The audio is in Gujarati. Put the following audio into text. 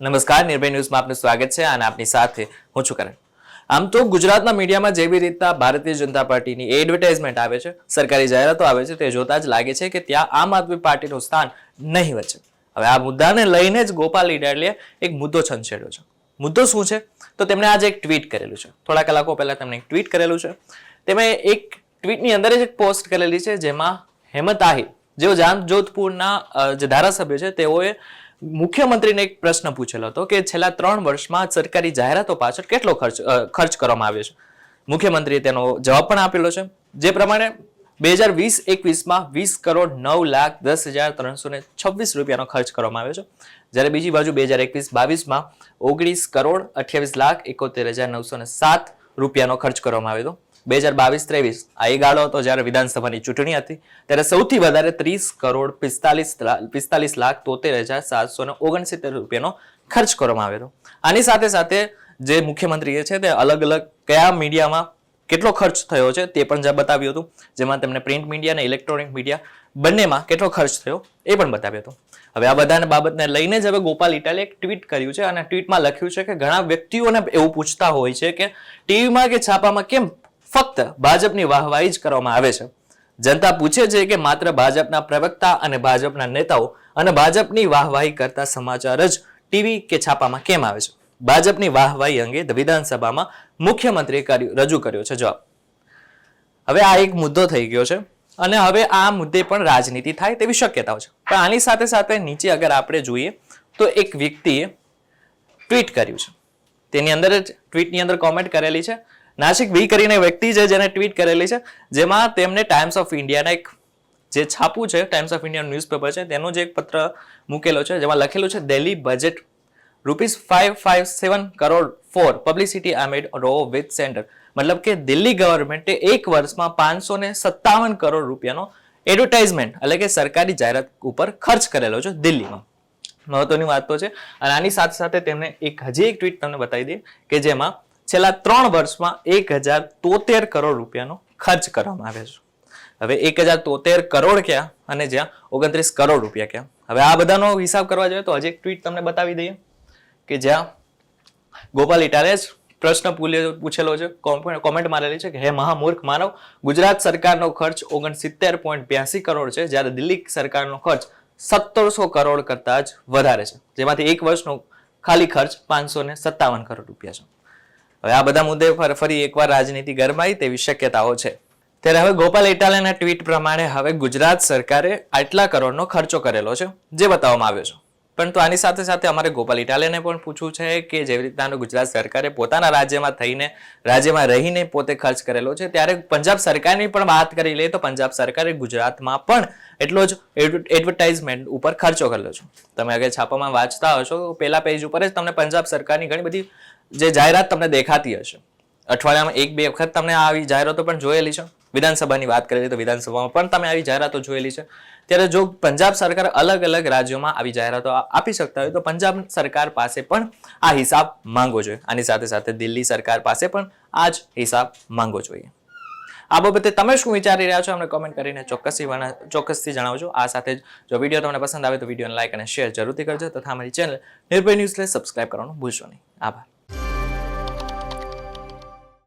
નમસ્કાર, નિર્ભય ન્યૂઝમાં આપનું સ્વાગત છે અને આપની સાથે હું છું કરણ. આમ તો ગુજરાતના મીડિયામાં જેવી રીતના ભારતીય જનતા પાર્ટીની એડવર્ટાઇઝમેન્ટ આવે છે, સરકારી જાહેરાતો આવે છે, તે જોતા જ લાગે છે કે ત્યાં આમ આદમી પાર્ટીનું સ્થાન નહીં વચ્ચે હવે આ મુદ્દાને લઈને જ ગોપાલ ઇટાલીએ એક મુદ્દો છંછેડ્યો છે. મુદ્દો શું છે? તો તેમણે આજે એક ટ્વીટ કરેલું છે. થોડા કલાકો પહેલા તેમણે એક ટ્વીટ કરેલું છે. તેમણે એક ટ્વીટની અંદર જ એક પોસ્ટ કરેલી છે જેમાં હેમત આહિર, જેઓ જામ જોધપુરના જે ધારાસભ્ય છે તેઓએ મુખ્યમંત્રીને એક પ્રશ્ન પૂછેલો હતો કે છેલ્લા ત્રણ વર્ષમાં સરકારી જાહેરાતો પાછળ કેટલો ખર્ચ ખર્ચ કરવામાં આવ્યો છે? મુખ્યમંત્રીએ તેનો જવાબ પણ આપેલો છે. જે પ્રમાણે બે હજાર વીસ, એકવીસમાં વીસ કરોડ નવ લાખ દસ હજાર ત્રણસો ને છવ્વીસ રૂપિયાનો ખર્ચ કરવામાં આવ્યો છે. જ્યારે બીજી બાજુ બે હજાર એકવીસ, બાવીસમાં ઓગણીસ કરોડ અઠ્યાવીસ લાખ એકોતેર હજાર નવસો ને સાત રૂપિયાનો ખર્ચ કરવામાં આવ્યો હતો. બે હજાર બાવીસ ત્રેવીસ આ એ ગાળો હતો જ્યારે વિધાનસભાની ચૂંટણી હતી, ત્યારે સૌથી વધારે ત્રીસ કરોડ પિસ્તાલીસ પિસ્તાલીસ લાખ તોતેર હજાર સાતસો ને ઓગણસિત્તેર રૂપિયાનો ખર્ચ કરવામાં હતો. આની સાથે સાથે જે મુખ્યમંત્રીએ છે તે અલગ અલગ કયા મીડિયામાં કેટલો ખર્ચ થયો છે તે પણ બતાવ્યું હતું, જેમાં તેમણે પ્રિન્ટ મીડિયા અને ઇલેક્ટ્રોનિક મીડિયા બંનેમાં કેટલો ખર્ચ થયો એ પણ બતાવ્યું હતું. હવે આ બધાને બાબતને લઈને જ હવે ગોપાલ ઇટાલે એક ટ્વીટ કર્યું છે અને ટ્વીટમાં લખ્યું છે કે ઘણા વ્યક્તિઓને એવું પૂછતા હોય છે કે ટીવીમાં કે છાપામાં કેમ ફક્ત ભાજપની વાહવાહી જ કરવામાં આવે છે. જનતા પૂછે છે કે માત્ર ભાજપના પ્રવક્તા અને ભાજપના નેતાઓ અને ભાજપની વાહવાહી કરતા સમાચાર જ ટીવી કે છાપામાં કેમ આવે છે? ભાજપની વાહવાહી અંગે વિધાનસભામાં મુખ્યમંત્રીએ રજૂ કર્યો છે જવાબ. હવે આ એક મુદ્દો થઈ ગયો છે અને હવે આ મુદ્દે પણ રાજનીતિ થાય તેવી શક્યતાઓ છે. પણ આની સાથે સાથે નીચે અગર આપણે જોઈએ તો એક વ્યક્તિએ ટ્વીટ કર્યું છે. તેની અંદર જ ટ્વીટની અંદર કોમેન્ટ કરેલી છે. નાસિક વી કરીને વ્યક્તિ છે જેને ટ્વીટ કરેલી છે, જેમાં તેમને ટાઈમ્સ ઓફ ઇન્ડિયાના એક જે છાપું છે ટાઈમ્સ ઓફ ઇન્ડિયા ન્યૂઝપેપર છે, તેનો જે એક પત્ર મૂકેલો છે, જેમાં લખેલું છે Delhi budget rupees five five seven crore for publicity aimed row with centre મતલબ કે દિલ્હી ગવર્મેન્ટે એક વર્ષમાં પાંચસો ને સત્તાવન કરોડ રૂપિયાનો એડવર્ટાઇઝમેન્ટ એટલે કે સરકારી જાહેરાત ઉપર ખર્ચ કરેલો છે દિલ્હીમાં. મહત્વની વાત તો છે. અને આની સાથે સાથે તેમણે એક હજી એક ટ્વીટ તમને બતાવી દઈએ કે જેમાં છેલ્લા ત્રણ વર્ષમાં એક હજાર તોતેર કરોડ રૂપિયાનો ખર્ચ કરવામાં આવ્યો છે. હવે એક હજાર તોતેર કરોડ ક્યાં અને જ્યાં ઓગણત્રીસ કરોડ રૂપિયા ક્યાં? હવે આ બધાનો હિસાબ કરવા જોઈએ તો હજી એક ટ્વીટ તમને બતાવી દઈએ કે જ્યાં ગોપાલ ઇટાલે જ પ્રશ્ન પૂછેલો છે કોમેન્ટ મારેલી છે કે, હે મહામૂર્ખ માનવ, ગુજરાત સરકારનો ખર્ચ ઓગણસિત્તેર પોઈન્ટ બ્યાસી કરોડ છે, જ્યારે દિલ્હી સરકારનો ખર્ચ સત્તરસો કરોડ કરતાં જ વધારે છે. જેમાંથી એક વર્ષનો ખાલી ખર્ચ પાંચસો ને સત્તાવન કરોડ રૂપિયા છે. હવે આ બધા મુદ્દે ફર- એકવાર રાજનીતિ ગરમાઈ તેવી શક્યતાઓ છે. ત્યારે હવે ગોપાલ ઇટાલિયાના ટ્વીટ પ્રમાણે હવે ગુજરાત સરકારે આટલા કરોડનો ખર્ચો કરેલો છે, જે બતાવવામાં આવ્યો છે. પરંતુ આની સાથે સાથે અમારે ગોપાલ ઇટાલિયાને પણ પૂછવું છે કે જેવી રીતના ગુજરાત સરકારે પોતાના રાજ્યમાં થઈને, રાજ્યમાં રહીને પોતે ખર્ચ કરેલો છે, ત્યારે પંજાબ સરકારની પણ વાત કરી લઈએ તો પંજાબ સરકારે ગુજરાતમાં પણ એટલો જ એડવર્ટાઇઝમેન્ટ ઉપર ખર્ચો કરેલો છે. તમે આગળ છાપામાં વાંચતા હશો પહેલા પેજ ઉપર જ તમને પંજાબ સરકારની ઘણી બધી જે જાહેરાત તમને દેખાતી હશે. અઠવાડિયામાં એક, બે વખત તમને આવી જાહેરાતો પણ જોયેલી છે. વિધાનસભાની વાત કરીએ તો વિધાનસભામાં પણ તમે આવી જાહેરાતો જોયેલી છે. ત્યારે જો પંજાબ સરકાર અલગ અલગ રાજ્યોમાં આવી જાહેરાતો આપી શકતા હોય તો પંજાબ સરકાર પાસે પણ આ હિસાબ માંગવો જોઈએ. આની સાથે સાથે દિલ્હી સરકાર પાસે પણ આ જ હિસાબ માંગવો જોઈએ. આ બાબતે તમે શું વિચારી રહ્યા છો? અમને કોમેન્ટ કરીને ચોક્કસથી ચોક્કસથી જણાવજો. આ સાથે જ વીડિયો તમને પસંદ આવે તો વિડીયોને લાઈક અને શેર જરૂરથી કરજો તથા અમારી ચેનલ નિર્ભય ન્યૂઝને સબસ્ક્રાઇબ કરવાનું ભૂલશો નહીં. આભાર.